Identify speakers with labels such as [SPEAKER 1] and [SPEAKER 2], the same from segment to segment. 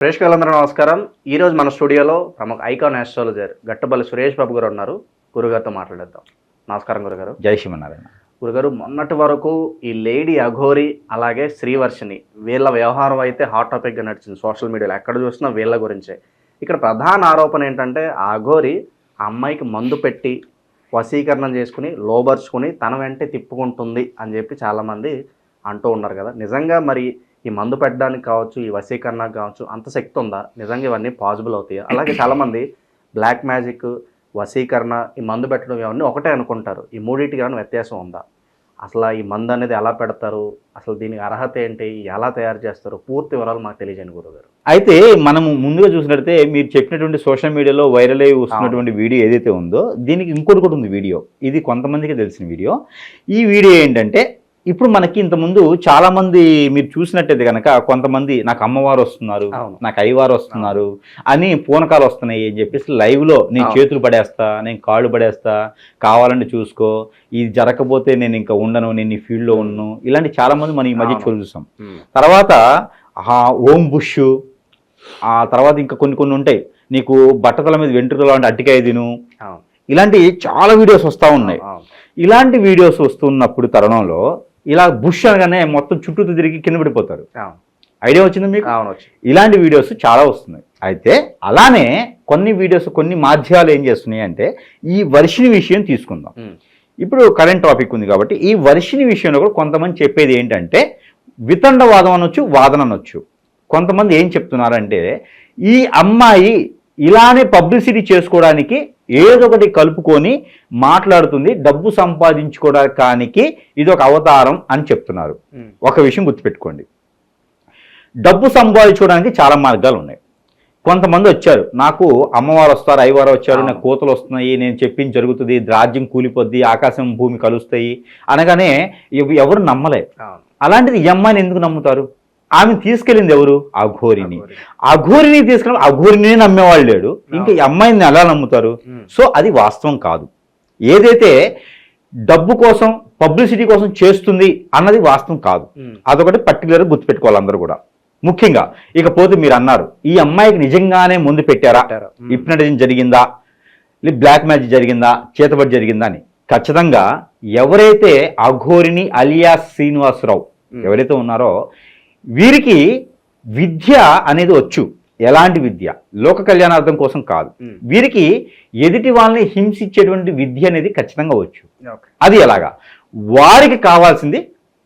[SPEAKER 1] ప్రేక్షకులందరూ నమస్కారం. ఈ రోజు మన స్టూడియోలో ప్రముఖ ఐకాన్ ఆస్ట్రాలజర్ గట్టబల్లి సురేష్ బాబు గారు ఉన్నారు. గురుగారితో మాట్లాడేద్దాం. నమస్కారం గురుగారు.
[SPEAKER 2] జై శ్రీమన్నారాయణ.
[SPEAKER 1] గురుగారు మొన్నటి వరకు ఈ లేడీ అఘోరి అలాగే శ్రీవర్షిని వీళ్ళ వ్యవహారం అయితే హాట్ టాపిక్గా నడిచింది సోషల్ మీడియాలో. ఎక్కడ చూసినా వీళ్ళ గురించే. ఇక్కడ ప్రధాన ఆరోపణ ఏంటంటే ఆ అఘోరి ఆ అమ్మాయికి మందు పెట్టి వశీకరణం చేసుకుని లోబర్చుకుని తన వెంటే తిప్పుకుంటుంది అని చెప్పి చాలామంది అంటూ ఉన్నారు కదా. నిజంగా మరి ఈ మందు పెట్టడానికి కావచ్చు ఈ వశీకరణ కావచ్చు అంత శక్తి ఉందా? నిజంగా ఇవన్నీ పాసిబుల్ అవుతాయి? అలాగే చాలామంది బ్లాక్ మ్యాజిక్ వశీకరణ ఈ మందు పెట్టడం ఇవన్నీ ఒకటే అనుకుంటారు. ఈ మూడింటికి ఏమైనా వ్యత్యాసం ఉందా? అసలు ఈ మందు అనేది ఎలా పెడతారు? అసలు దీనికి అర్హత ఏంటి? ఎలా తయారు చేస్తారు? పూర్తి వివరాలు మాకు తెలియజేయండి గురుగారు.
[SPEAKER 2] అయితే మనము ముందుగా చూసినట్లయితే మీరు చెప్పినటువంటి సోషల్ మీడియాలో వైరల్ అయ్యి వస్తున్నటువంటి వీడియో ఏదైతే ఉందో దీనికి ఇంకోటి కూడా ఉంది వీడియో. ఇది కొంతమందికి తెలిసిన వీడియో. ఈ వీడియో ఏంటంటే ఇప్పుడు మనకి ఇంతకుముందు చాలా మంది మీరు చూసినట్టయితే కనుక కొంతమంది నాకు అమ్మవారు వస్తున్నారు. నాకు అయ్యవారు వస్తున్నారు అని పూనకాలు వస్తున్నాయి అని చెప్పేసి లైవ్లో నేను. చేతులు పడేస్తా నేను కాళ్ళు పడేస్తా కావాలంటే చూసుకో ఇది జరగకపోతే నేను ఇంకా ఉండను నేను ఈ ఫీల్డ్లో ఉండను ఇలాంటి చాలా మంది మనం ఈ మధ్య. చూసాం తర్వాత ఆ ఓం బుష్ ఆ తర్వాత ఇంకా కొన్ని కొన్ని ఉంటాయి నీకు బట్టతల మీద వెంట్రుకలు అంటే అట్టికాయ తిను ఇలాంటి చాలా వీడియోస్ వస్తూ ఉన్నాయి. ఇలాంటి వీడియోస్ వస్తున్నప్పుడు తరుణంలో ఇలా బుష్ అనగానే మొత్తం చుట్టూ తిరిగి కింద పడిపోతారు. ఐడియా వచ్చింది మీకు?
[SPEAKER 1] అవును
[SPEAKER 2] ఇలాంటి వీడియోస్ చాలా వస్తున్నాయి. అయితే అలానే కొన్ని వీడియోస్ కొన్ని మాధ్యమాలు ఏం చేస్తున్నాయి అంటే ఈ వర్షిని విషయం తీసుకుందాం. ఇప్పుడు కరెంట్ టాపిక్ ఉంది కాబట్టి ఈ వర్షిని విషయంలో కూడా కొంతమంది చెప్పేది ఏంటంటే వితండవాదం అనొచ్చు వాదన అనొచ్చు. కొంతమంది ఏం చెప్తున్నారంటే ఈ అమ్మాయి ఇలానే పబ్లిసిటీ చేసుకోవడానికి ఏదో ఒకటి కలుపుకొని మాట్లాడుతుంది డబ్బు సంపాదించుకోవడానికి ఇది ఒక అవతారం అని చెప్తున్నారు. ఒక విషయం గుర్తుపెట్టుకోండి. డబ్బు సంపాదించుకోవడానికి చాలా మార్గాలు ఉన్నాయి. కొంతమంది వచ్చారు నాకు అమ్మవారు వస్తారు అయ్యవారు వచ్చారు నాకు కోతలు వస్తున్నాయి నేను చెప్పింది జరుగుతుంది రాజ్యం కూలిపోద్ది ఆకాశం భూమి కలుస్తాయి అనగానే ఎవ- ఎవరు నమ్మలే.
[SPEAKER 1] అవును.
[SPEAKER 2] అలాంటిది ఈ అమ్మాయిని ఎందుకు నమ్ముతారు? ఆమె తీసుకెళ్ళింది ఎవరు? అఘోరిని.
[SPEAKER 1] అఘోరి.
[SPEAKER 2] అఘోరిని తీసుకెళ్ళి అఘోరిని నమ్మేవాళ్ళు లేడు. ఇంకా ఈ అమ్మాయిని ఎలా నమ్ముతారు. సో అది వాస్తవం కాదు. ఏదైతే డబ్బు కోసం పబ్లిసిటీ కోసం చేస్తుంది అన్నది వాస్తవం కాదు. అదొకటి పర్టికులర్ గుర్తుపెట్టుకోవాలి అందరూ కూడా. ముఖ్యంగా ఇకపోతే మీరు అన్నారు ఈ అమ్మాయికి నిజంగానే ముందు పెట్టారా. హిప్నటిజం జరిగిందా? బ్లాక్ మ్యాజిక్ జరిగిందా? చేతబడి జరిగిందా అని. ఖచ్చితంగా ఎవరైతే అఘోరిని అలియాస్ శ్రీనివాసరావు. ఎవరైతే ఉన్నారో వీరికి విద్య అనేది వచ్చు. ఎలాంటి విద్య? లోక కళ్యాణార్థం కోసం కాదు. వీరికి ఎదుటి వాళ్ళని హింసించేటువంటి విద్య అనేది ఖచ్చితంగా వచ్చు. అది ఎలాగా? వారికి కావాల్సింది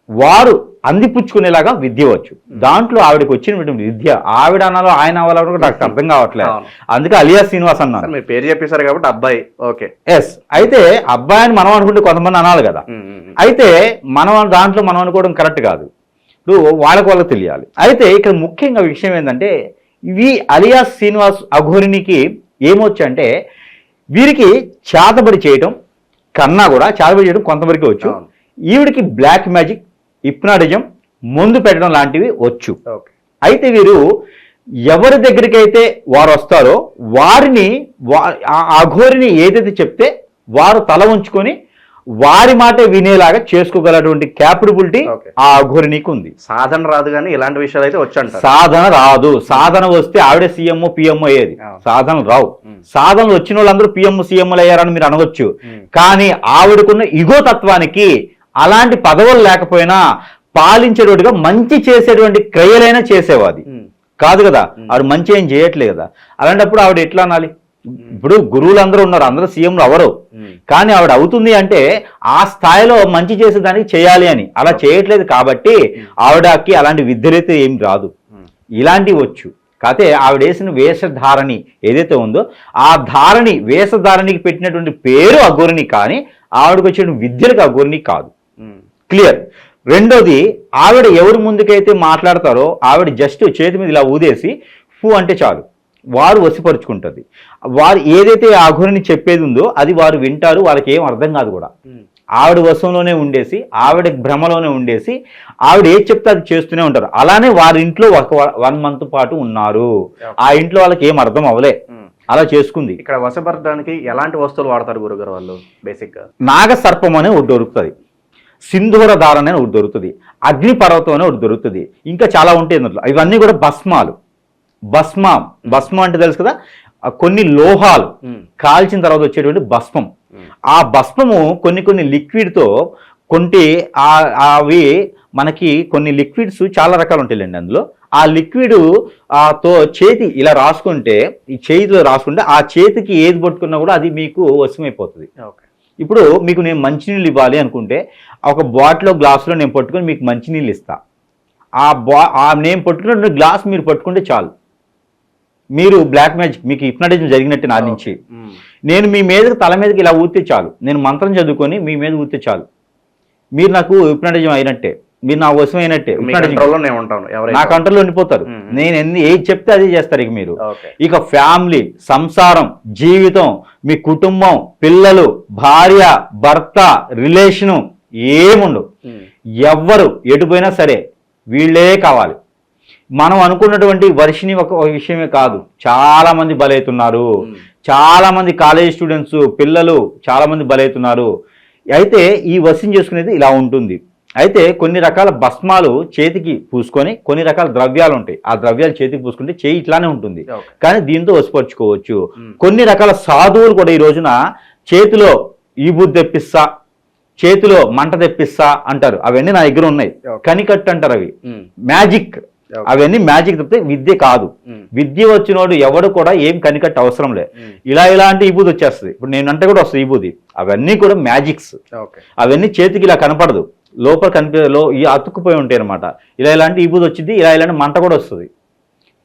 [SPEAKER 2] వారు అందిపుచ్చుకునేలాగా విద్య వచ్చు. దాంట్లో ఆవిడకి వచ్చినటువంటి విద్య ఆవిడ అనాలో ఆయన అవ్వాలో కూడా నాకు అర్థం కావట్లేదు. అందుకే అలియా శ్రీనివాస్ అన్నాను
[SPEAKER 1] సార్ మీరు పేరు చెప్పేశారు కాబట్టి అబ్బాయి. ఓకే.
[SPEAKER 2] ఎస్. అయితే అబ్బాయిని మనం అనుకుంటే కొంతమంది అనాలి కదా. అయితే మనం దాంట్లో మనం అనుకోవడం కరెక్ట్ కాదు. వాళ్ళకి వాళ్ళకి తెలియాలి. అయితే ఇక్కడ ముఖ్యంగా విషయం ఏంటంటే ఇవి అలియాస్ శ్రీనివాస్ అఘోరినికి ఏమొచ్చు అంటే వీరికి చేతబడి చేయటం కన్నా కూడా చేతబడి చేయడం కొంతవరకు వచ్చు. ఈవిడికి బ్లాక్ మ్యాజిక్ హిప్నాటిజం ముందు పెట్టడం లాంటివి వచ్చు.
[SPEAKER 1] ఓకే.
[SPEAKER 2] అయితే వీరు ఎవరి దగ్గరికి అయితే వారు వస్తారో వారిని వా- ఆ అఘోరిని ఏదైతే చెప్తే వారు తల ఉంచుకొని వారి మాట వినేలాగా చేసుకోగలటువంటి క్యాపబిలిటీ. ఆ అఘోరినికి ఉంది
[SPEAKER 1] సాధన రాదు కానీ ఇలాంటి విషయాలు అయితే వచ్చి అంటారు
[SPEAKER 2] సాధన రాదు. సాధన వస్తే ఆవిడే సీఎంఓ పిఎంఓ అయ్యేది. సాధన రావు. సాధనలు వచ్చిన వాళ్ళందరూ పిఎం సీఎంలు అయ్యారని మీరు అనవచ్చు. కానీ ఆవిడకున్న ఇగో తత్వానికి అలాంటి పదవులు లేకపోయినా పాలించేటోటిగా మంచి చేసేటువంటి క్రియలైనా చేసేవాది. కాదు కదా? ఆవిడ మంచి ఏం చేయట్లేదు కదా? అలాంటప్పుడు ఆవిడ ఎట్లా అనాలి? ఇప్పుడు గురువులందరూ ఉన్నారు అందరూ సీఎంలు అవరు. కానీ ఆవిడ అవుతుంది అంటే ఆ స్థాయిలో మంచి చేసేదానికి చేయాలి అని. అలా చేయట్లేదు కాబట్టి ఆవిడకి అలాంటి విద్యలైతే ఏం రాదు. ఇలాంటివి వచ్చు. కాకపోతే ఆవిడ వేసిన వేషధారణి ఏదైతే ఉందో ఆ ధారణి వేషధారణికి పెట్టినటువంటి పేరు అఘోరిని కానీ ఆవిడకి వచ్చిన విద్యలకు అఘోరిని కాదు. క్లియర్. రెండోది ఆవిడ ఎవరి ముందుకైతే మాట్లాడతారో ఆవిడ జస్ట్ చేతి మీద ఇలా ఊదేసి ఫూ అంటే చాలు. వారు వసిపరుచుకుంటుంది వారు ఏదైతే ఆ గురిని చెప్పేది ఉందో అది వారు వింటారు వాళ్ళకి ఏం అర్థం కాదు కూడా. ఆవిడ వశంలోనే ఉండేసి ఆవిడ భ్రమలోనే ఉండేసి ఆవిడ ఏది చెప్తే అది చేస్తూనే ఉంటారు. అలానే వారి ఇంట్లో ఒక వన్ మంత్ పాటు ఉన్నారు. ఆ ఇంట్లో వాళ్ళకి ఏం అర్థం అవ్వలే. అలా చేసుకుంది.
[SPEAKER 1] ఇక్కడ వశపరచడానికి ఎలాంటి వస్తువులు వాడతారు గురుగారు వాళ్ళు బేసిక్గా?
[SPEAKER 2] నాగసర్పం అనే ఒకటి దొరుకుతుంది. సింధూర దారం అనే ఒకటి దొరుకుతుంది. అగ్నిపర్వతం అనే ఒకటి దొరుకుతుంది. ఇంకా చాలా ఉంటాయి అందులో. ఇవన్నీ కూడా భస్మాలు. భస్మ భస్మం అంటే తెలుసు కదా? కొన్ని లోహాలు కాల్చిన తర్వాత వచ్చేటువంటి భస్మం. ఆ భస్మము కొన్ని కొన్ని లిక్విడ్తో కొంటి అవి మనకి కొన్ని లిక్విడ్స్ చాలా రకాలు ఉంటాయండి అందులో. ఆ లిక్విడ్తో చేతి ఇలా రాసుకుంటే ఈ చేతిలో రాసుకుంటే ఆ చేతికి ఏది పట్టుకున్నా కూడా అది మీకు వశమైపోతుంది. ఇప్పుడు మీకు నేను మంచినీళ్ళు ఇవ్వాలి అనుకుంటే ఒక బాటిల్ గ్లాసులో నేను పట్టుకొని మీకు మంచినీళ్ళు ఇస్తా. ఆ బా ఆ నేను పట్టుకున్న గ్లాస్ మీరు పట్టుకుంటే చాలు. మీరు బ్లాక్ మ్యాజిక్ మీకు హిప్నటిజం జరిగినట్టు నా నుంచి. నేను మీ మీదకి తల మీదకి ఇలా ఊస్తే చాలు. నేను మంత్రం చదువుకొని మీ మీద ఊస్తే చాలు. మీరు నాకు హిప్నటిజం అయినట్టే. మీరు నా వశం అయినట్టే. నా కంట్రోల్లో ఉండిపోతారు. నేను ఎన్ని ఏది చెప్తే అదే చేస్తారు ఇక మీరు. ఇక ఫ్యామిలీ సంసారం జీవితం మీ కుటుంబం పిల్లలు భార్య భర్త రిలేషను ఏముండవు. ఎవ్వరు ఎటుపోయినా సరే వీళ్ళే కావాలి. మనం అనుకున్నటువంటి వర్షిని ఒక విషయమే కాదు. చాలా మంది బలవుతున్నారు చాలా మంది కాలేజ్ స్టూడెంట్స్ పిల్లలు చాలా మంది బలవుతున్నారు అయితే ఈ వశం చేసుకునేది ఇలా ఉంటుంది. అయితే కొన్ని రకాల భస్మాలు చేతికి పూసుకొని కొన్ని రకాల ద్రవ్యాలు ఉంటాయి. ఆ ద్రవ్యాలు చేతికి పూసుకుంటే చేయి ఇట్లానే ఉంటుంది. కానీ దీంతో వశపరుచుకోవచ్చు.
[SPEAKER 1] ఉమ్,
[SPEAKER 2] కొన్ని రకాల సాధువులు కూడా ఈ రోజున చేతిలో ఈ బుద్ధి తెప్పిస్తా చేతిలో మంట తెప్పిస్తా అంటారు. అవన్నీ నా దగ్గర ఉన్నాయి. కనికట్టు అంటారు అవి. మ్యాజిక్. అవన్నీ మ్యాజిక్ తప్పితే విద్య కాదు.
[SPEAKER 1] ఉమ్,
[SPEAKER 2] విద్య వచ్చినోడు ఎవడు కూడా ఏం కనికట్టు అవసరం లే
[SPEAKER 1] ఉమ్,
[SPEAKER 2] ఇలా ఇలాంటి ఈబూది వచ్చేస్తుంది. ఇప్పుడు నేను అంటే కూడా వస్తుంది ఈబూది అవన్నీ కూడా మ్యాజిక్స్. అవన్నీ చేతికి ఇలా కనపడదు. లోపల కనిపి లో ఈ అతుక్కుపోయి ఉంటాయి అనమాట ఇలా ఇలాంటి ఈబూది వచ్చింది ఇలా ఇలాంటి మంట కూడా వస్తుంది.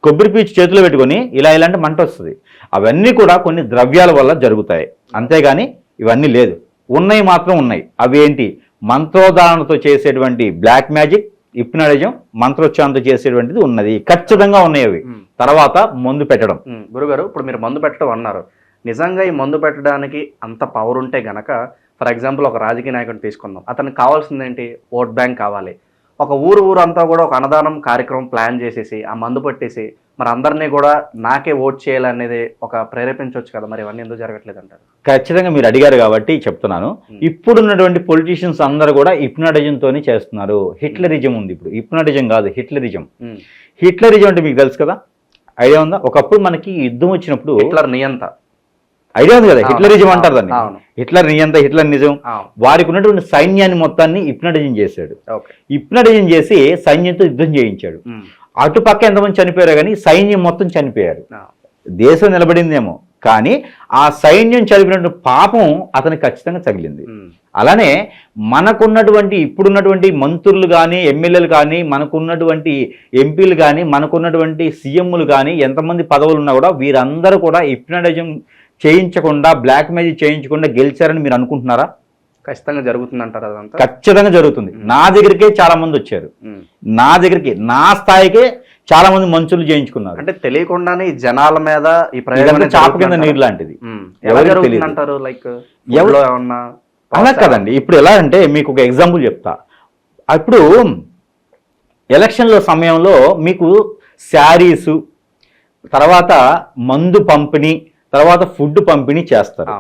[SPEAKER 2] కొబ్బరి పీచు చేతిలో పెట్టుకొని ఇలా ఇలాంటి మంట వస్తుంది. అవన్నీ కూడా కొన్ని ద్రవ్యాల వల్ల జరుగుతాయి. అంతేగాని ఇవన్నీ లేదు. ఉన్నాయి మాత్రం ఉన్నాయి. అవి ఏంటి మంత్రోదారణతో చేసేటువంటి బ్లాక్ మ్యాజిక్ ఇప్నడిజం మంత్రోచ్చారణతో చేసేటువంటిది ఉన్నది. ఖచ్చితంగా ఉన్నాయి అవి. తర్వాత మందు పెట్టడం.
[SPEAKER 1] గురుగారు ఇప్పుడు మీరు మందు పెట్టడం అన్నారు. నిజంగా ఈ మందు పెట్టడానికి అంత పవర్ ఉంటే గనక ఫర్ ఎగ్జాంపుల్ ఒక రాజకీయ నాయకుడిని తీసుకుందాం. అతనికి కావాల్సింది ఏంటి ఓట్ బ్యాంక్ కావాలి. ఒక ఊరు ఊరు అంతా కూడా ఒక అన్నదానం కార్యక్రమం ప్లాన్ చేసేసి ఆ మందు పట్టేసి మరి అందరినీ కూడా నాకే ఓట్ చేయాలనేది ఒక ప్రేరేపించవచ్చు కదా మరి ఇవన్నీ ఎందుకు జరగట్లేదు అంటారు
[SPEAKER 2] ఖచ్చితంగా మీరు అడిగారు కాబట్టి చెప్తున్నాను. ఇప్పుడున్నటువంటి పొలిటీషియన్స్ అందరూ కూడా తోని చేస్తున్నారు. హిట్లరిజం ఉంది ఇప్పుడు. హిప్నాటిజం కాదు హిట్లరిజం. హిట్లరిజం అంటే మీకు తెలుసు కదా? ఐడియా ఉందా? ఒకప్పుడు మనకి యుద్ధం వచ్చినప్పుడు
[SPEAKER 1] హిట్లర్ నియంత.
[SPEAKER 2] ఐడియా ఉంది కదా హిట్లరిజం అంటారు దాన్ని. హిట్లర్ నియంత హిట్లర్ నిజం. వారికి ఉన్నటువంటి సైన్యాన్ని మొత్తాన్ని హిప్నటిజం చేశాడు.
[SPEAKER 1] ఓకే.
[SPEAKER 2] హిప్నటిజం చేసి సైన్యంతో యుద్ధం చేయించాడు. అటుపక్క ఎంతమంది చనిపోయారు కానీ సైన్యం మొత్తం చనిపోయారు. దేశం నిలబడిందేమో. కానీ ఆ సైన్యం చదివినటువంటి పాపం అతనికి ఖచ్చితంగా తగిలింది. అలానే మనకున్నటువంటి ఇప్పుడున్నటువంటి మంత్రులు కానీ ఎమ్మెల్యేలు కానీ మనకున్నటువంటి ఎంపీలు కానీ మనకున్నటువంటి సీఎంలు కానీ ఎంతమంది పదవులు ఉన్నా కూడా వీరందరూ కూడా హిప్నటిజం చేయించకుండా బ్లాక్ మ్యాజిక్ చేయించకుండా గెలిచారని మీరు అనుకుంటున్నారా?
[SPEAKER 1] ఖచ్చితంగా జరుగుతుంది అంటారు అదంతా.
[SPEAKER 2] ఖచ్చితంగా జరుగుతుంది. నా దగ్గరికే చాలా మంది వచ్చారు. నా దగ్గరికి నా స్థాయికే చాలా మంది మంచులు చేయించుకున్నారు.
[SPEAKER 1] అంటే తెలియకుండానే ఈ జనాల మీద ఈ అనేది
[SPEAKER 2] చాప కింద? నీరు లాంటిది.
[SPEAKER 1] అంటారు లైక్
[SPEAKER 2] ఎవరు-
[SPEAKER 1] ఎవరు ఏమన్నా
[SPEAKER 2] అలా కదండి. ఇప్పుడు ఎలా అంటే మీకు ఒక ఎగ్జాంపుల్ చెప్తా. అప్పుడు ఎలక్షన్ల సమయంలో మీకు శారీసు తర్వాత మందు పంపిణీ తర్వాత ఫుడ్ పంపిణీ చేస్తారు.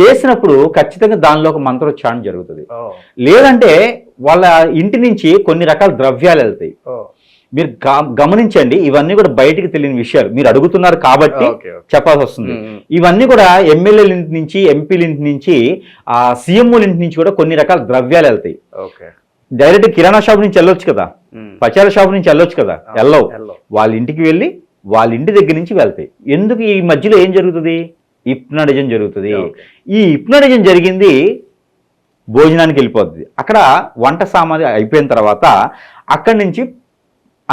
[SPEAKER 2] చేసినప్పుడు ఖచ్చితంగా దానిలో ఒక మంత్రోచ్చారణ జరుగుతుంది. లేదంటే వాళ్ళ ఇంటి నుంచి కొన్ని రకాల ద్రవ్యాలు వెళ్తాయి. మీరు గమనించండి ఇవన్నీ కూడా బయటికి తెలియని విషయాలు. మీరు అడుగుతున్నారు కాబట్టి చెప్పాల్సి వస్తుంది. ఇవన్నీ కూడా ఎమ్మెల్యేల ఇంటి నుంచి ఎంపీల ఇంటి నుంచి ఆ సీఎంల ఇంటి నుంచి కూడా కొన్ని రకాల ద్రవ్యాలు వెళ్తాయి.
[SPEAKER 1] ఓకే.
[SPEAKER 2] డైరెక్ట్ కిరాణా షాప్ నుంచి వెళ్ళొచ్చు కదా. పచాల షాప్ నుంచి వెళ్ళొచ్చు కదా. వెళ్ళవు. వాళ్ళ ఇంటికి వెళ్ళి వాళ్ళ ఇంటి దగ్గర నుంచి వెళ్తాయి. ఎందుకు ఈ మధ్యలో ఏం జరుగుతుంది? హిప్నటిజం జరుగుతుంది. ఈ హిప్నటిజం జరిగింది భోజనానికి వెళ్ళిపోతుంది అక్కడ వంట సామాగ్రి అయిపోయిన తర్వాత అక్కడి నుంచి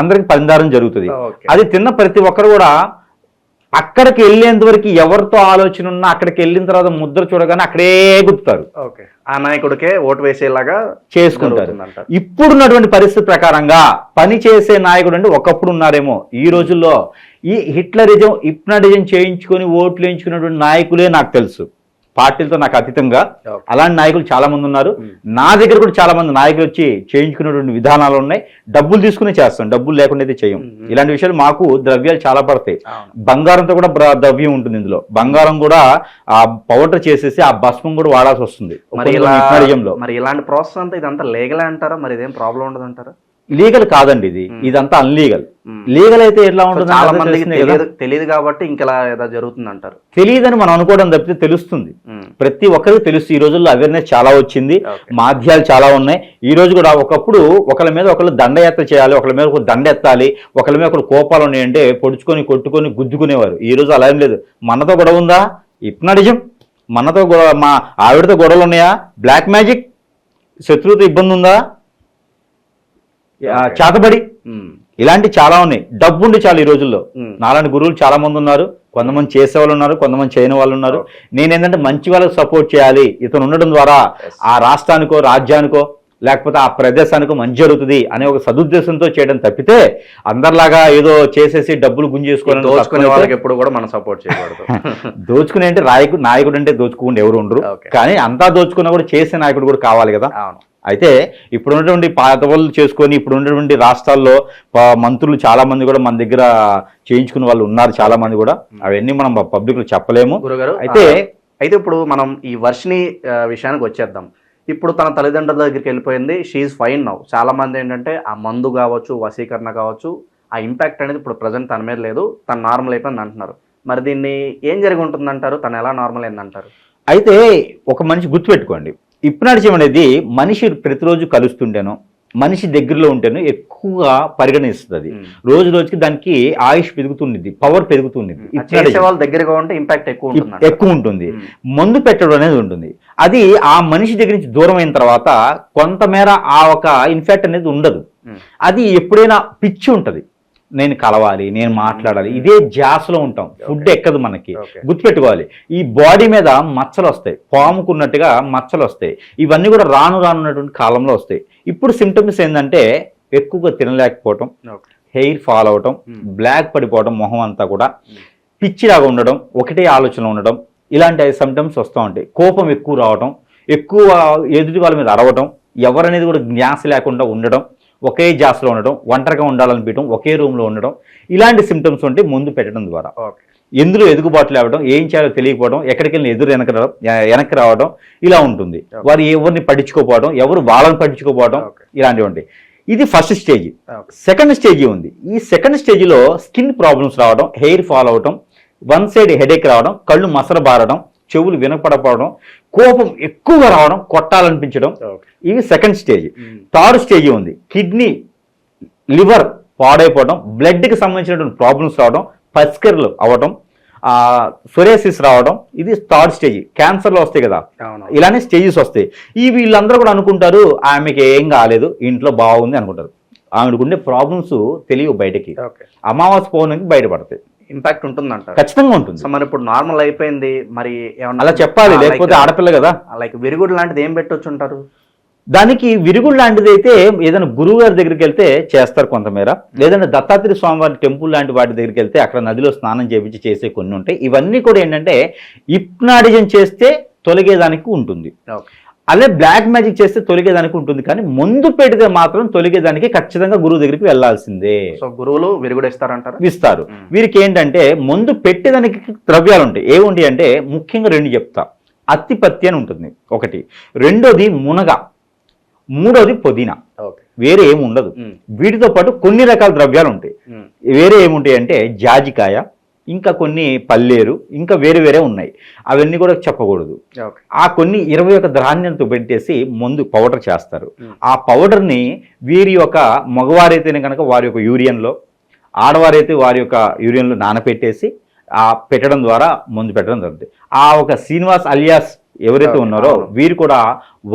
[SPEAKER 2] అందరికి పందారం జరుగుతుంది. అది తిన్న ప్రతి ఒక్కరు కూడా అక్కడికి వెళ్ళేంత వరకు ఎవరితో ఆలోచన ఉన్నా అక్కడికి వెళ్ళిన తర్వాత ముద్ర చూడగానే అక్కడే గుర్తుతారు
[SPEAKER 1] ఓకే. ఆ నాయకుడికే ఓటు వేసేలాగా
[SPEAKER 2] చేసుకుంటారు. ఇప్పుడున్నటువంటి పరిస్థితి ప్రకారంగా పని చేసే నాయకుడు అంటే ఒకప్పుడు ఉన్నారేమో. ఈ రోజుల్లో ఈ హిట్లరిజం హిప్నటిజం చేయించుకొని ఓట్లు వేయించుకున్నటువంటి నాయకులే నాకు తెలుసు. పార్టీలతో నాకు అతీతంగా. అలాంటి నాయకులు చాలా మంది ఉన్నారు.
[SPEAKER 1] మ్మ్.
[SPEAKER 2] నా దగ్గర కూడా చాలా మంది నాయకులు వచ్చి చేయించుకున్నటువంటి విధానాలు ఉన్నాయి. డబ్బులు తీసుకునే చేస్తాం. డబ్బులు లేకుండా అయితే చేయం.
[SPEAKER 1] మ్మ్.
[SPEAKER 2] ఇలాంటి విషయాలు మాకు ద్రవ్యాలు చాలా పడతాయి. బంగారంతో కూడా ద్రవ్యం ఉంటుంది ఇందులో. బంగారం కూడా ఆ పౌడర్ చేసేసి ఆ భస్మం కూడా వాడాల్సి వస్తుంది.
[SPEAKER 1] మరి ఇలాంటి ప్రాసెస్ అంతా ఇదంతా లీగలే అంటారా? మరి ఇదేం ప్రాబ్లం ఉండదు అంటారా
[SPEAKER 2] లీగల్ కాదండి ఇది. ఇదంతా అన్లీగల్. లీగల్ అయితే ఎట్లా
[SPEAKER 1] సో
[SPEAKER 2] ఉంటుంది
[SPEAKER 1] చాలా మందికి. తెలియదు తెలియదు కాబట్టి ఏదో జరుగుతుంది అంటారు
[SPEAKER 2] తెలియదని మనం అనుకోవడం తప్పితే తెలుస్తుంది. ప్రతి ఒక్కరికి తెలుసు ఈ రోజుల్లో అవేర్నెస్ చాలా వచ్చింది. మాధ్యాలు చాలా ఉన్నాయి. ఈ రోజు కూడా ఒకప్పుడు ఒకళ్ళ మీద ఒకళ్ళు దండయాత్ర చేయాలి ఒకళ్ళ మీద ఒకరు దండ ఎత్తాలి ఒకళ్ళ మీద ఒకరు కోపాలు ఉన్నాయంటే పొడుచుకొని కొట్టుకొని గుద్దుకునేవారు. ఈ రోజు అలా ఏం లేదు. మనతో గొడవ ఉందా? ఇప్నాడిజం మనతో గొడవ మా ఆవిడతో గొడవలు ఉన్నాయా? బ్లాక్ మ్యాజిక్ శత్రువుతో ఇబ్బంది ఉందా. చేతబడి.
[SPEAKER 1] ఉమ్,
[SPEAKER 2] ఇలాంటి చాలా ఉన్నాయి. డబ్బు ఉండి చాలు ఈ రోజుల్లో.
[SPEAKER 1] ఉమ్,
[SPEAKER 2] నాలాంటి గురువులు చాలా మంది ఉన్నారు. కొంతమంది చేసే వాళ్ళు ఉన్నారు కొంతమంది చేయని వాళ్ళు ఉన్నారు. నేను ఏంటంటే మంచి వాళ్ళకి సపోర్ట్ చేయాలి. ఇతను ఉండడం ద్వారా. ఆ రాష్ట్రానికో రాజ్యానికో లేకపోతే ఆ ప్రదేశానికో మంచి జరుగుతుంది అనే ఒక సదుద్దేశంతో చేయడం తప్పితే అందరిలాగా ఏదో చేసేసి డబ్బులు గుంజేసుకోవాలని
[SPEAKER 1] దోచుకునే వాళ్ళకి ఎప్పుడు కూడా మనం సపోర్ట్ చేయకూడదు.
[SPEAKER 2] దోచుకునే అంటే నాయకుడు నాయకుడు అంటే దోచుకుంటే ఎవరు ఉండరు. కానీ అంతా దోచుకున్నా కూడా చేసే నాయకుడు కూడా కావాలి కదా.
[SPEAKER 1] అవును.
[SPEAKER 2] అయితే ఇప్పుడు ఉన్నటువంటి పాత వాళ్ళు చేసుకొని ఇప్పుడు ఉన్నటువంటి రాష్ట్రాల్లో మంత్రులు చాలా మంది కూడా మన దగ్గర చేయించుకున్న వాళ్ళు ఉన్నారు చాలా మంది కూడా అవన్నీ మనం పబ్లిక్లో చెప్పలేము.
[SPEAKER 1] గురుగారు
[SPEAKER 2] అయితే
[SPEAKER 1] అయితే ఇప్పుడు మనం ఈ వర్షిని విషయానికి వచ్చేద్దాం. ఇప్పుడు తన తల్లిదండ్రుల దగ్గరికి వెళ్ళిపోయింది. షీఈ్ ఫైన్ నౌ చాలా మంది ఏంటంటే ఆ మందు కావచ్చు వశీకరణ కావచ్చు ఆ ఇంపాక్ట్ అనేది ఇప్పుడు ప్రజెంట్ తన మీద లేదు. తను నార్మల్ అయిపోయింది అంటున్నారు. మరి దీన్ని ఏం జరిగి ఉంటుందంటారు? తను ఎలా నార్మల్ అయిందంటారు?
[SPEAKER 2] అయితే ఒక మనిషి గుర్తుపెట్టుకోండి. ఇప్నాడిజం అనేది మనిషి ప్రతిరోజు కలుస్తుంటేనో మనిషి దగ్గరలో ఉంటేనో ఎక్కువగా పరిగణిస్తుంది. రోజు రోజుకి దానికి ఆయుష్ పెరుగుతుంది పవర్ పెరుగుతుంది
[SPEAKER 1] వాళ్ళ దగ్గరగా ఉంటే ఇంపాక్ట్ ఎక్కువ
[SPEAKER 2] ఎక్కువ ఉంటుంది. మందు పెట్టడం అనేది ఉంటుంది. అది ఆ మనిషి దగ్గర నుంచి దూరం అయిన తర్వాత కొంతమేర ఆ ఒక ఇన్ఫెక్ట్ అనేది ఉండదు. అది ఎప్పుడైనా పిచ్చి ఉంటది. నేను కలవాలి నేను మాట్లాడాలి. ఇదే జాస్లో ఉంటాం. ఫుడ్ ఎక్కదు మనకి. గుర్తుపెట్టుకోవాలి. ఈ బాడీ మీద మచ్చలు వస్తాయి పాముకున్నట్టుగా మచ్చలు వస్తాయి ఇవన్నీ కూడా రాను రానున్నటువంటి కాలంలో వస్తాయి. ఇప్పుడు సిమ్టమ్స్ ఏంటంటే ఎక్కువగా తినలేకపోవటం. హెయిర్ ఫాల్ అవటం. బ్లాక్ పడిపోవడం మొహం అంతా కూడా. పిచ్చిలాగా ఉండడం ఒకటే ఆలోచన ఉండడం ఇలాంటి సిమ్టమ్స్ వస్తూ ఉంటాయి. కోపం ఎక్కువ రావడం ఎక్కువ ఎదుటి వాళ్ళ మీద అరవడం ఎవరనేది కూడా జ్ఞాస లేకుండా ఉండడం ఒకే జాస్లో ఉండడం ఒంటరిగా ఉండాలనిపించడం ఒకే రూమ్లో ఉండడం ఇలాంటి సిమ్టమ్స్ ఉంటే ముందు పెట్టడం ద్వారా. ఎందులో ఎదుగుబాటు లేవడం ఏం చేయాలో తెలియకపోవడం ఎక్కడికి వెళ్ళిన ఎదురు వెనక వెనక్కి రావడం ఇలా ఉంటుంది. వారు ఎవరిని పట్టించుకోపోవడం ఎవరు వాళ్ళని పట్టించుకోపోవడం. ఇలాంటివి ఉంటాయి. ఇది ఫస్ట్ స్టేజ్. సెకండ్ స్టేజ్ ఉంది? ఈ సెకండ్ స్టేజ్లో స్కిన్ ప్రాబ్లమ్స్ రావడం హెయిర్ ఫాల్ అవడం వన్ సైడ్ హెడేక్ రావడం కళ్ళు మసర బారడం చెవులు వినపడపోవడం కోపం ఎక్కువగా రావడం కొట్టాలనిపించడం ఇవి సెకండ్ స్టేజ్. థర్డ్ స్టేజ్ ఉంది. కిడ్నీ లివర్ పాడైపోవడం బ్లడ్కి సంబంధించినటువంటి ప్రాబ్లమ్స్ రావడం పస్కర్లు అవ్వడం సొరేసిస్ రావడం ఇది థర్డ్ స్టేజ్. క్యాన్సర్లో వస్తాయి కదా. ఇలానే స్టేజెస్ వస్తాయి. ఈ వీళ్ళందరూ కూడా అనుకుంటారు ఆమెకి ఏం కాలేదు ఇంట్లో బాగుంది అనుకుంటారు. ఆమెకు ఉండే ప్రాబ్లమ్స్ తెలియవు బయటకి. అమావాస్య పౌర్ణమికి బయటపడతాయి.
[SPEAKER 1] ఇంపాక్ట్ ఉంటుందంటారు.
[SPEAKER 2] ఖచ్చితంగా ఉంటుంది.
[SPEAKER 1] సో మరి ఇప్పుడు నార్మల్ అయిపోయింది మరి ఏమన్నా
[SPEAKER 2] అలా చెప్పాలి లేకపోతే ఆడపిల్ల కదా.
[SPEAKER 1] లైక్ విరుగుడు లాంటిది ఏం పెట్టొచ్చు ఉంటారు
[SPEAKER 2] దానికి విరుగుడు లాంటిది అయితే ఏదైనా గురువు గారి దగ్గరికి వెళ్తే చేస్తారు కొంతమేర. లేదంటే దత్తాత్రేయ స్వామివారి టెంపుల్ లాంటి వాటి దగ్గరికి వెళ్తే అక్కడ నదిలో స్నానం చేపించి చేసే కొన్ని ఉంటాయి. ఇవన్నీ కూడా ఏంటంటే ఇప్నాడిజం చేస్తే తొలగేదానికి ఉంటుంది.
[SPEAKER 1] ఓకే.
[SPEAKER 2] అదే బ్లాక్ మ్యాజిక్ చేస్తే తొలగేదానికి ఉంటుంది కానీ ముందు పెడితే మాత్రం తొలగేదానికి ఖచ్చితంగా గురువు దగ్గరికి వెళ్ళాల్సిందే.
[SPEAKER 1] సో గురువులు విరుగుడు ఇస్తారంటారా?
[SPEAKER 2] ఇస్తారు. వీరికి ఏంటంటే ముందు పెట్టేదానికి ద్రవ్యాలు ఉంటాయి. ఏముంటాయి అంటే ముఖ్యంగా రెండు చెప్తా. అత్తిపత్తి అని ఉంటుంది ఒకటి. రెండోది మునగ. మూడోది పుదీనా. వేరే ఏమి ఉండదు వీటితో పాటు కొన్ని రకాల ద్రవ్యాలు ఉంటాయి. వేరే ఏముంటాయి అంటే జాజికాయ ఇంకా కొన్ని పల్లేరు ఇంకా వేరే వేరే ఉన్నాయి. అవన్నీ కూడా చెప్పకూడదు. ఆ కొన్ని ఇరవై ఒక ధాన్యంతో పెట్టేసి ముందు పౌడర్ చేస్తారు. ఆ పౌడర్ని వీరి యొక్క మగవారైతేనే కనుక వారి యొక్క యూరియన్లో ఆడవారైతే వారి యొక్క యూరియన్లో నానపెట్టేసి ఆ పెట్టడం ద్వారా ముందు పెట్టడం జరుగుతుంది. ఆ ఒక శ్రీనివాస్ అలియాస్ ఎవరైతే ఉన్నారో. వీరు కూడా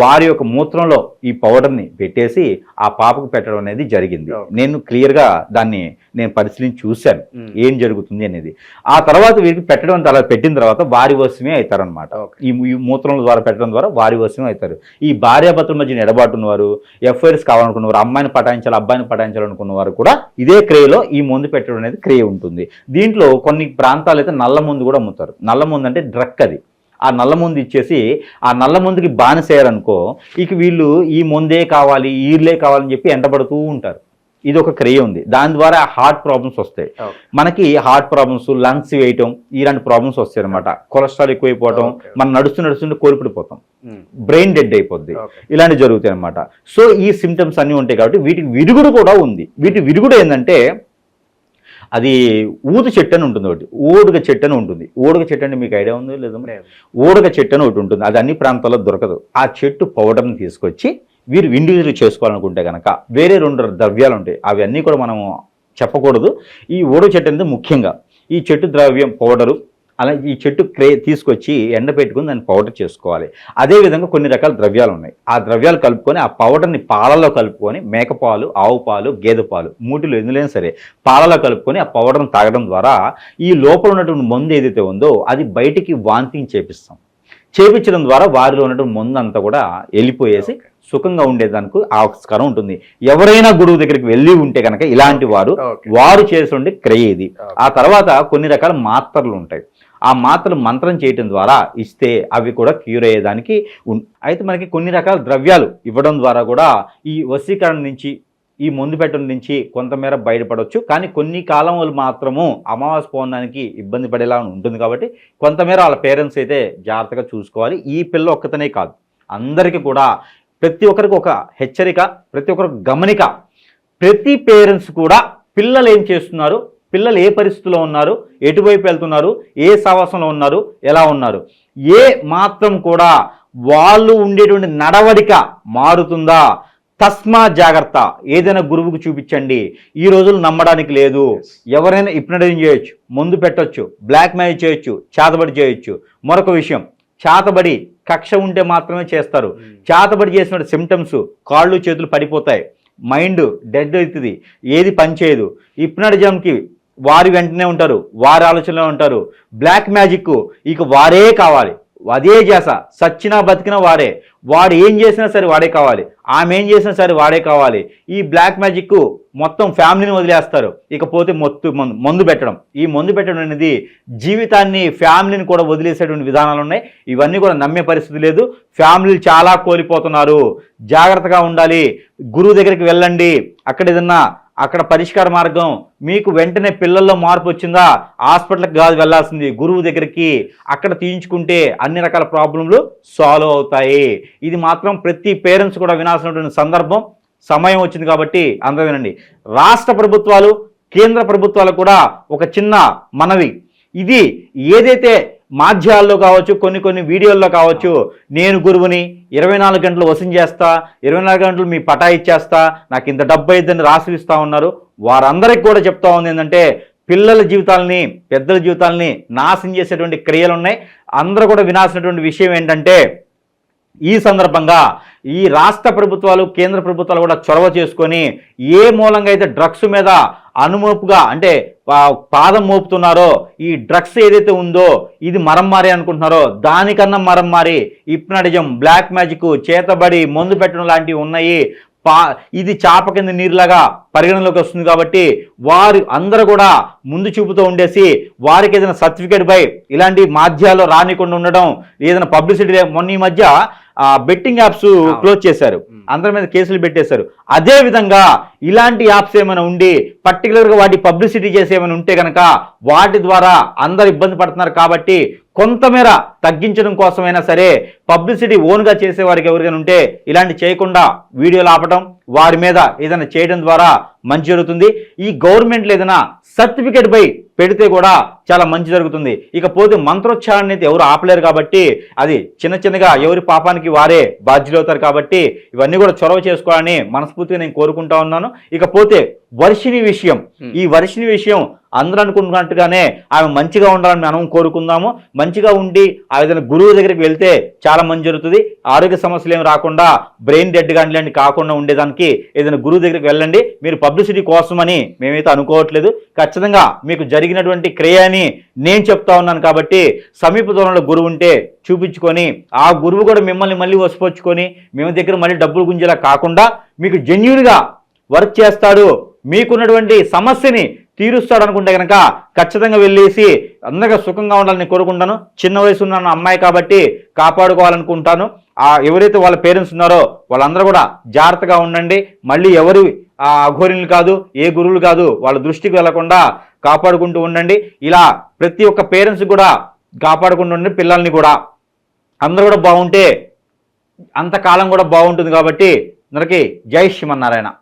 [SPEAKER 2] వారి యొక్క మూత్రంలో ఈ పౌడర్ని పెట్టేసి ఆ పాపకు పెట్టడం అనేది జరిగింది. నేను క్లియర్గా దాన్ని నేను పరిశీలించి చూశాను. ఏం జరుగుతుంది అనేది. ఆ తర్వాత వీరికి పెట్టడం తర్వాత పెట్టిన తర్వాత వారి వశమే అవుతారనమాట. ఈ మూత్రం ద్వారా పెట్టడం ద్వారా వారి వశమే అవుతారు. ఈ భార్యాభర్తల మధ్య ఎడబాటు ఉన్నవారు ఎఫ్ఐఆర్స్ కావాలనుకున్నవారు అమ్మాయిని పటాయించాలి అబ్బాయిని పటాయించాలనుకున్న వారు కూడా ఇదే క్రేలో ఈ మందు పెట్టడం అనేది క్రే ఉంటుంది. దీంట్లో కొన్ని ప్రాంతాలు అయితే నల్ల మందు కూడా అమ్ముతారు. నల్ల మందు అంటే డ్రగ్ అది. ఆ నల్ల మందు ఇచ్చేసి ఆ నల్ల మందుకి బానిసేయారనుకో ఇక వీళ్ళు ఈ మందే కావాలి ఈర్లే కావాలని చెప్పి ఎంటబడుతూ ఉంటారు ఇది ఒక క్రియ ఉంది దాని ద్వారా హార్ట్ ప్రాబ్లమ్స్ వస్తాయి. మనకి హార్ట్ ప్రాబ్లమ్స్ లంగ్స్ వేయటం ఇలాంటి ప్రాబ్లమ్స్ వస్తాయి అనమాట కొలెస్ట్రాల్ ఎక్కువైపోవటం. మనం నడుస్తూ నడుస్తుంటే కోల్పడిపోతాం. బ్రెయిన్ డెడ్ అయిపోద్ది. ఇలాంటివి జరుగుతాయి అనమాట సో ఈ సిమ్టమ్స్ అన్నీ ఉంటాయి కాబట్టి వీటికి విరుగుడు కూడా ఉంది వీటి విరుగుడు ఏంటంటే అది ఊదు చెట్టు అని ఉంటుంది ఒకటి. ఊడుగ చెట్టు అని ఉంటుంది. ఊడుగ చెట్టు అంటే మీకు ఐడియా ఉందో లేదో. ఊడగ చెట్టు అని ఒకటి ఉంటుంది. అది అన్ని ప్రాంతాల్లో దొరకదు. ఆ చెట్టు పౌడర్ని తీసుకొచ్చి వీరు ఇండివిజువల్ చేసుకోవాలనుకుంటే కనుక వేరే రెండు ద్రవ్యాలు ఉంటాయి. అవి అన్నీ కూడా మనము చెప్పకూడదు. ఈ ఊడ చెట్టు అనేది ముఖ్యంగా ఈ చెట్టు ద్రవ్యం పౌడరు అలా ఈ చెట్టు క్రే తీసుకొచ్చి ఎండ పెట్టుకుని దాన్ని పౌడర్ చేసుకోవాలి. అదేవిధంగా కొన్ని రకాల ద్రవ్యాలు ఉన్నాయి. ఆ ద్రవ్యాలు కలుపుకొని ఆ పౌడర్ని పాలలో కలుపుకొని మేకపాలు ఆవు పాలు గేదె పాలు మూటిలో ఎందులైనా సరే పాలలో కలుపుకొని ఆ పౌడర్ని తాగడం ద్వారా ఈ లోపల ఉన్నటువంటి మందు ఏదైతే ఉందో అది బయటికి వాంతింగ్ చేపిస్తాం. చేపించడం ద్వారా వారిలో ఉన్నటువంటి మందు అంతా కూడా వెళ్ళిపోయేసి సుఖంగా ఉండేదానికి ఆస్కారం ఉంటుంది. ఎవరైనా గురువు దగ్గరికి వెళ్ళి ఉంటే కనుక ఇలాంటి వారు. వారు చేస్తుండే క్రియ ఇది. ఆ తర్వాత కొన్ని రకాల మాత్రలు ఉంటాయి. ఆ మాత్రలు మంత్రం చేయటం ద్వారా ఇస్తే అవి కూడా క్యూర్ అయ్యేదానికి అయితే మనకి కొన్ని రకాల ద్రవ్యాలు ఇవ్వడం ద్వారా కూడా ఈ వశీకరణ నుంచి ఈ మందు పెట్టడం నుంచి కొంతమేర బయటపడవచ్చు కానీ కొన్ని కాలం వాళ్ళు మాత్రము అమావాస్య పోవడానికి ఇబ్బంది పడేలా ఉంటుంది కాబట్టి కొంతమేర వాళ్ళ పేరెంట్స్ అయితే జాగ్రత్తగా చూసుకోవాలి. ఈ పిల్ల ఒక్కతనే కాదు. అందరికీ కూడా ప్రతి ఒక్కరికి ఒక హెచ్చరిక ప్రతి ఒక్కరికి గమనిక ప్రతి పేరెంట్స్ కూడా పిల్లలు ఏం చేస్తున్నారు? పిల్లలు ఏ పరిస్థితిలో ఉన్నారు? ఎటువైపు వెళ్తున్నారు? ఏ సావాసంలో ఉన్నారు? ఎలా ఉన్నారు? ఏ మాత్రం కూడా వాళ్ళు ఉండేటువంటి నడవడిక మారుతుందా? తస్మా జాగ్రత్త. ఏదైనా గురువుకు చూపించండి. ఈ రోజులు నమ్మడానికి లేదు. ఎవరైనా ఇప్నటైజ్ చేయొచ్చు ముందు పెట్టొచ్చు బ్లాక్ మ్యాజిక్ చేయొచ్చు చేతబడి చేయొచ్చు. మరొక విషయం చేతబడి కక్ష ఉంటే మాత్రమే చేస్తారు. చేతబడి చేసిన సిమ్టమ్స్ కాళ్ళు చేతులు పడిపోతాయి. మైండ్ డెడ్ అవుతుంది. ఏది పనిచేయదు హిప్నటిజంకి వారి వెంటనే ఉంటారు వారి ఆలోచనలో ఉంటారు. బ్లాక్ మ్యాజిక్ ఇక వారే కావాలి. అదే చేస సచ్చినా బతికినా వాడే వాడు ఏం చేసినా సరే వాడే కావాలి. ఆమె ఏం చేసినా సరే వాడే కావాలి. ఈ బ్లాక్ మ్యాజిక్ మొత్తం ఫ్యామిలీని వదిలేస్తారు. ఇకపోతే మొత్తు మందు మందు పెట్టడం. ఈ మందు పెట్టడం అనేది జీవితాన్ని ఫ్యామిలీని కూడా వదిలేసేటువంటి విధానాలు ఉన్నాయి. ఇవన్నీ కూడా నమ్మే పరిస్థితి లేదు. ఫ్యామిలీలు చాలా కోల్పోతున్నారు. జాగ్రత్తగా ఉండాలి. గురువు దగ్గరికి వెళ్ళండి. అక్కడ ఏదన్నా అక్కడ పరిష్కార మార్గం మీకు వెంటనే పిల్లల్లో మార్పు వచ్చిందా? హాస్పిటల్కి కాదు వెళ్ళాల్సింది. గురువు దగ్గరికి అక్కడ తీయించుకుంటే అన్ని రకాల ప్రాబ్లంలు సాల్వ్ అవుతాయి. ఇది మాత్రం ప్రతి పేరెంట్స్ కూడా వినాల్సినటువంటి సందర్భం. సమయం వచ్చింది కాబట్టి అందరూ వినండి. రాష్ట్ర ప్రభుత్వాలు కేంద్ర ప్రభుత్వాలు కూడా ఒక చిన్న మనవి. ఇది ఏదైతే మాధ్యాల్లో కావచ్చు కొన్ని కొన్ని వీడియోల్లో కావచ్చు నేను గురువుని ఇరవై నాలుగు గంటలు వసూలు చేస్తా ఇరవై నాలుగు గంటలు మీ పటా ఇచ్చేస్తా నాకు ఇంత డబ్బు అయిద్దని రాసి ఉన్నారు. వారందరికి కూడా చెప్తా ఉంది ఏంటంటే పిల్లల జీవితాలని పెద్దల జీవితాలని నాశనం చేసేటువంటి క్రియలు ఉన్నాయి అందరూ కూడా వినాల్సినటువంటి విషయం ఏంటంటే ఈ సందర్భంగా ఈ రాష్ట్ర ప్రభుత్వాలు కేంద్ర ప్రభుత్వాలు కూడా చొరవ చేసుకొని ఏ మూలంగా అయితే డ్రగ్స్ మీద అనుమోపుగా అంటే పాదం మోపుతున్నారో ఈ డ్రగ్స్ ఏదైతే ఉందో ఇది మరం అనుకుంటున్నారో దానికన్నా మరం మారి బ్లాక్ మ్యాజిక్ చేతబడి మందు పెట్టడం లాంటివి ఉన్నాయి. పా ఇది చాప కింద నీరులాగా పరిగణలోకి వస్తుంది కాబట్టి వారు అందరూ కూడా ముందు చూపుతూ ఉండేసి వారికి ఏదైనా సర్టిఫికేట్ బై ఇలాంటి మాధ్యాలు రానికుండా ఉండడం ఏదైనా పబ్లిసిటీ మొన్న ఈ మధ్య బెట్టింగ్ యాప్స్ క్లోజ్ చేశారు. అందరి మీద కేసులు పెట్టేశారు. అదే విధంగా ఇలాంటి యాప్స్ ఏమైనా ఉండి పర్టికులర్గా వాటి పబ్లిసిటీ చేసి ఏమైనా ఉంటే కనుక వాటి ద్వారా అందరు ఇబ్బంది పడుతున్నారు కాబట్టి కొంతమేర తగ్గించడం కోసమైనా సరే పబ్లిసిటీ ఓన్గా చేసేవారికి ఎవరికైనా ఉంటే ఇలాంటి చేయకుండా వీడియోలు ఆపటం వారి మీద ఏదైనా చేయడం ద్వారా మంచి జరుగుతుంది. ఈ గవర్నమెంట్లో ఏదైనా సర్టిఫికేట్ పై పెడితే కూడా చాలా మంచి జరుగుతుంది. ఇకపోతే మంత్రోచ్చారణ అయితే ఎవరు ఆపలేరు కాబట్టి అది చిన్న చిన్నగా ఎవరి పాపానికి వారే బాధ్యులవుతారు కాబట్టి ఇవన్నీ కూడా చొరవ చేసుకోవాలని మనస్ఫూర్తిగా నేను కోరుకుంటా ఉన్నాను. ఇకపోతే వర్షిణి విషయం. ఈ వర్షిణి విషయం అందరూ అనుకున్నట్టుగానే ఆమె మంచిగా ఉండాలని మనం కోరుకుందాము. మంచిగా ఉండి ఆ విధంగా గురువు దగ్గరికి వెళ్తే చాలా మంచి జరుగుతుంది. ఆరోగ్య సమస్యలు ఏమి రాకుండా బ్రెయిన్ డెడ్ కానీ ఇలాంటి కాకుండా ఉండేదానికి ఏదైనా గురువు దగ్గరికి వెళ్ళండి. మీరు పబ్లిసిటీ కోసమని మేమైతే అనుకోవట్లేదు. ఖచ్చితంగా మీకు జరిగినటువంటి క్రియని నేను చెప్తా ఉన్నాను కాబట్టి సమీప దూరంలో గురువు ఉంటే చూపించుకొని ఆ గురువు కూడా మిమ్మల్ని మళ్ళీ వసిపోచుకొని మేము దగ్గర మళ్ళీ డబ్బులు గుంజేలా కాకుండా మీకు జెన్యున్గా వర్క్ చేస్తాడు. మీకున్నటువంటి సమస్యని తీరుస్తాడు అనుకుంటే కనుక ఖచ్చితంగా వెళ్ళేసి అందరిగా సుఖంగా ఉండాలని కోరుకుంటాను. చిన్న వయసు ఉన్న నా అమ్మాయి కాబట్టి కాపాడుకోవాలనుకుంటాను. ఆ ఎవరైతే వాళ్ళ పేరెంట్స్ ఉన్నారో వాళ్ళందరూ కూడా జాగ్రత్తగా ఉండండి. మళ్ళీ ఎవరు అఘోరిలు కాదు ఏ గురువులు కాదు వాళ్ళ దృష్టికి వెళ్ళకుండా కాపాడుకుంటూ ఉండండి. ఇలా ప్రతి ఒక్క పేరెంట్స్ కూడా కాపాడుకుంటూ ఉండండి. పిల్లల్ని కూడా అందరూ కూడా బాగుంటే అంతకాలం కూడా బాగుంటుంది కాబట్టి అందరికీ జై శ్రీమన్నారాయణ.